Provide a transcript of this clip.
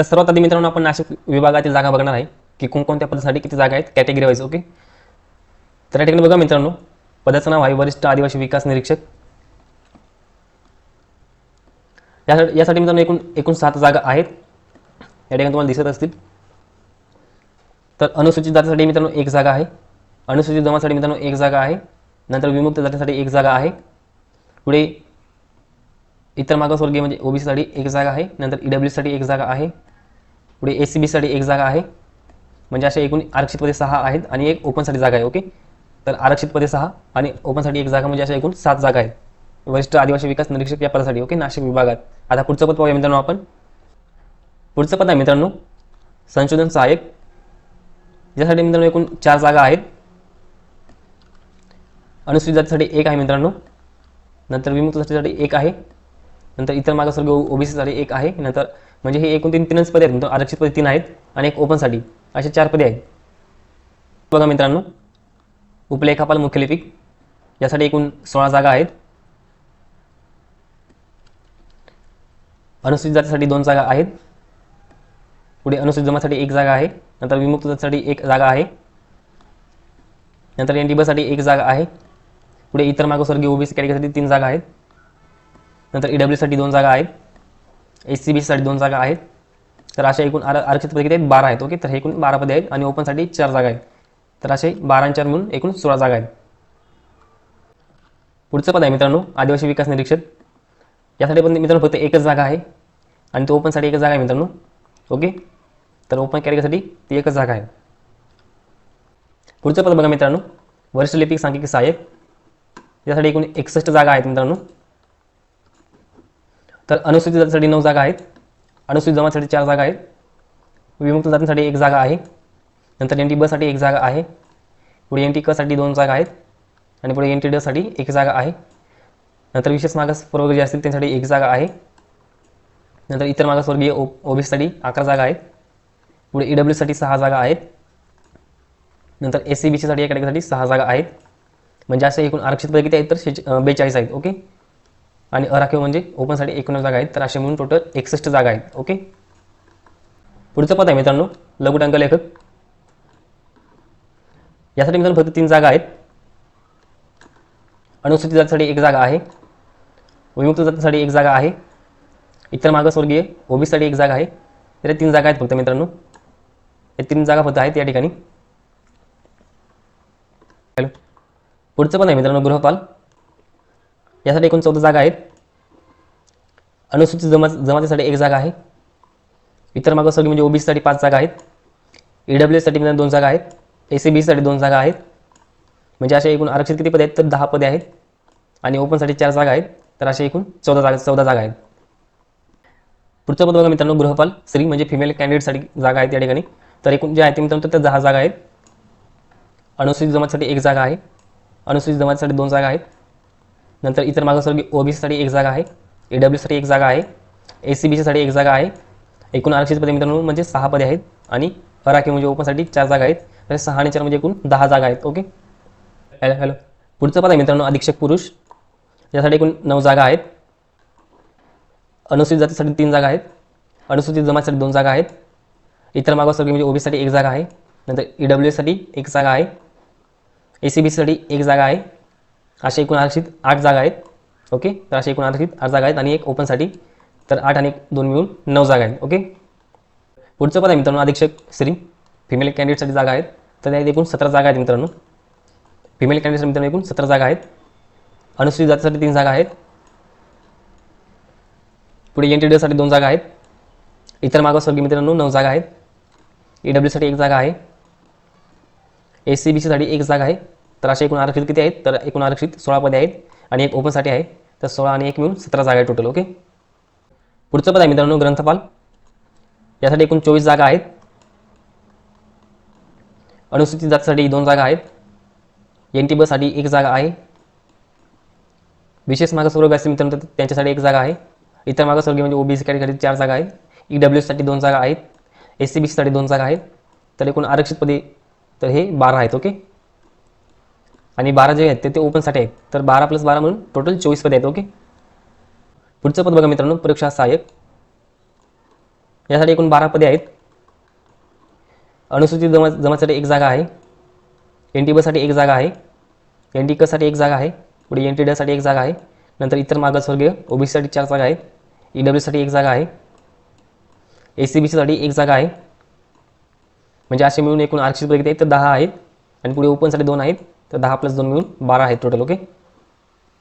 तर सर्वात आधी मित्रांनो आपण नाशिक विभागातील जागा बघणार आहे की कोणकोणत्या पदासाठी किती जागा आहेत कॅटेगरी वाईज ओके तर या ठिकाणी बघा मित्रांनो पदाचं नाव आहे वरिष्ठ आदिवासी विकास निरीक्षक. यासाठी यासाठी मित्रांनो एकूण एकूण सात जागा आहेत. या ठिकाणी तुम्हाला दिसत असतील. तर अनुसूचित जातीसाठी मित्रांनो एक जागा आहे. अनुसूचित जमासाठी मित्रांनो एक जागा आहे. नंतर विमुक्त जातीसाठी एक जागा आहे. पुढे इतर मागासवर्गीय म्हणजे ओबीसीसाठी एक जागा आहे. नंतर ई एक जागा आहे. पुढे ए सी बीसाठी एक जागा आहे. म्हणजे अशा एकूण आरक्षित पदे सहा आहेत आणि एक ओपनसाठी जागा आहे ओके तर आरक्षित पदे सहा आणि ओपनसाठी एक जागा म्हणजे अशा एकूण सात जागा आहेत. वरिष्ठ आदिवासी विकास निरीक्षक या पदासाठी ओके नाशिक विभागात. आता पुढचं पद पाहूया मित्रांनो आपण. पुढचं पद आहे मित्रांनो संशोधन सहाय्यक. यासाठी मित्रांनो एकूण चार जागा आहेत. अनुसूचित जातीसाठी एक आहे मित्रांनो. नंतर विमुक्त जातीसाठी एक आहे. नंतर इतर मागासवर्ग ओबीसीसाठी एक आहे. नंतर म्हणजे हे एकूण तीन तीनच पदे आहेत. म्हणजे आरक्षित पदे तीन आहेत आणि एक ओपनसाठी असे चार पदे आहेत. बघा मित्रांनो उपलेखापाल मुख्यलिपिक. यासाठी एकूण सोळा जागा आहेत. अनुसूचित जातीसाठी दोन जागा आहेत. पुढे अनुसूचित जमासाठी एक जागा आहे. नंतर विमुक्त जातीसाठी एक जागा आहे. नंतर एन टी बसाठी एक जागा आहे. पुढे इतर मागासवर्गीय ओबीसी कॅटेगरीसाठी तीन जागा आहेत. नंतर ई डब्ल्यूसाठी दोन जागा आहेत. एस सी बीसाठी दोन जागा आहेत. तर अशा एकूण आर आरक्षित पदे किती आहेत बारा आहेत. ओके तर हे एकूण बारा पदे आहेत आणि ओपनसाठी चार जागा आहेत. तर असे बारा चार म्हणून एकूण सोळा जागा आहेत. पुढचं पद आहे मित्रांनो आदिवासी विकास निरीक्षक. यासाठी पण मित्रांनो फक्त एकच जागा आहे आणि तो ओपनसाठी एकच जागा आहे मित्रांनो. ओके तर ओपन कॅटेगरीसाठी ती एकच जागा आहे. पुढचं पद बघा मित्रांनो वरिष्ठ लिपिक सांख्यिकी सहाय्यक. यासाठी एकूण एकसष्ट जागा आहेत मित्रांनो. तर अनुसूचित जातीसाठी नऊ जागा आहेत. अनुसूचित जमातीसाठी चार जागा आहेत. विमुक्त जातींसाठी एक जागा आहे. नंतर एन टी बसाठी एक जागा आहे. पुढे एन टी कसाठी दोन जागा आहेत. आणि पुढे एन टी डसाठी एक जागा आहे. नंतर विशेष मागास प्रवर्ग जे असतील त्यांसाठी एक जागा आहे. नंतर इतर मागासवर्गीय ओ ओबीसीसाठी अकरा जागा आहेत. पुढे ई डब्ल्यूसाठी सहा जागा आहेत. नंतर एस सी बी सीसाठी या कॅटेगरीसाठी सहा जागा आहेत. म्हणजे असे एकूण आरक्षित पदे किती आहेत तर शे बेचाळीस आहेत. ओके? आणि अराखीव म्हणजे ओपनसाठी एकोणीस जागा आहेत. तर असे म्हणून टोटल एकसष्ट जागा आहेत. ओके पुढचं पद आहे मित्रांनो लघुटांक लेखक. यासाठी मित्रांनो फक्त तीन जागा आहेत. अनुसूचित जातीसाठी एक जागा आहे. विमुक्त जातीसाठी एक जागा आहे. इतर मागासवर्गीय ओबीसीसाठी एक जागा आहे. तर तीन जागा आहेत फक्त मित्रांनो. या तीन जागा फक्त आहेत या ठिकाणी. हॅलो. पुढचं पण आहे मित्रांनो गृहपाल. यासाठी एकूण चौदा जागा आहेत. अनुसूचित जमा जमातीसाठी एक जागा आहे. इतर मागासवर्गीय म्हणजे ओबीसीसाठी पाच जागा आहेत. ई डब्ल्यू साठी दोन जागा आहेत. ए सी बीसाठी दोन जागा आहेत. म्हणजे असे एकूण आरक्षित किती पदे आहेत? तर दहा पदे आहेत. आणि ओपनसाठी चार जागा आहेत. तर असे एकूण चौदा जागा चौदा जागा आहेत. पुढचं पद बघा मित्रांनो गृहपाल स्त्री म्हणजे फिमेल कॅन्डिडेटसाठी जागा आहेत या ठिकाणी. तर एकूण जे आहे ते मित्रांनो त्या दहा जागा आहेत. अनुसूचित जमातीसाठी एक जागा आहे. अनुसूचित जमातीसाठी दोन जागा आहेत. नंतर इतर मागासवर्गीय ओबीसीसाठी एक जागा आहे ए डब्ल्यूसाठी एक जागा आहे ए सी बी सीसाठी एक जागा आहे. एकूण आरक्षित पदे मित्रांनो म्हणजे सहा पदे आहेत आणि अराखीव म्हणजे ओपनसाठी चार जागा आहेत. तर सहा आणि चार म्हणजे एकूण दहा जागा आहेत ओके? Hello hello. पुढचं पद आहे मित्रांनो अधीक्षक पुरुष. यासाठी एकूण नऊ जागा आहेत. अनुसूचित जातीसाठी तीन जागा आहेत. अनुसूचित जमातीसाठी दोन जागा आहेत. इतर मागासवर्गीय म्हणजे ओबीसीसाठी एक जागा आहे. नंतर ई डब्ल्यूसाठी एक जागा आहे. ए सी बी सीसाठी एक जागा आहे. असे एकूण आरक्षित आठ जागा आहेत. ओके? तर असे एकूण आरक्षित आठ जागा आहेत आणि एक ओपनसाठी तर आठ आणि एक दोन मिळून नऊ जागा आहेत. ओके? पुढचं पद आहे मित्रांनो अधीक्षक श्री फिमेल कॅन्डिडेटसाठी जागा आहेत. तर त्यात एकूण सतरा जागा आहेत मित्रांनो. फिमेल कॅन्डिडेटसाठी मित्रांनो एकूण सतरा जागा आहेत. अनुसूचित जातीसाठी तीन जागा आहेत. पुढे एन टी डीसाठी दोन जागा आहेत. इतर मागासवर्गीय मित्रांनो नऊ जागा आहेत. ई डब्ल्यूसाठी एक जागा आहे. एस सी बी सीसाठी एक जागा आहे. तर असे एकूण आरक्षित किती आहेत? तर एकूण आरक्षित सोळा पदे आहेत आणि एक ओपनसाठी आहे. तर सोळा आणि एक मिळून सतरा जागा आहे टोटल ओके पुढचं पद आहे मित्रांनो ग्रंथपाल. यासाठी एकूण चोवीस जागा आहेत. अनुसूचित जातीसाठी दोन जागा आहेत. एन टी बससाठी एक जागा आहे. विशेष मागासवर्ग असतील मित्रांनो त्यांच्यासाठी एक जागा आहे. इतर मागासवर्गीय म्हणजे ओबीसी कॅटेगरी चार जागा आहेत. ई डब्ल्यूसाठी दोन जागा आहेत. एस सी बी सीसाठी दोन जागा आहेत. तर एकूण आरक्षित पदे तर हे बारा आहेत ओके आणि बारा जे आहेत ते ते ओपनसाठी आहेत. तर बारा प्लस बारा म्हणून टोटल चोवीस पद आहेत ओके पुढचं पद बघा मित्रांनो परीक्षा सहाय्यक. यासाठी एकूण बारा पदे आहेत. अनुसूचित जमा जमासाठी एक जागा आहे. एन टी बससाठी एक जागा आहे. एन टी कसाठी एक जागा आहे. पुढे एन टी डसाठी एक जागा आहे. नंतर इतर मागासवर्गीय ओबीसीसाठी चार जागा आहेत. ई डब्ल्यूसाठी एक जागा आहे. ए सी बी सीसाठी एक जागा आहे. म्हणजे असे मिळून एकूण आरक्षित बघितले तर दहा आहेत. आणि पुढे ओपनसाठी दोन आहेत. तर दहा प्लस दोन मिळून बारा आहेत टोटल ओके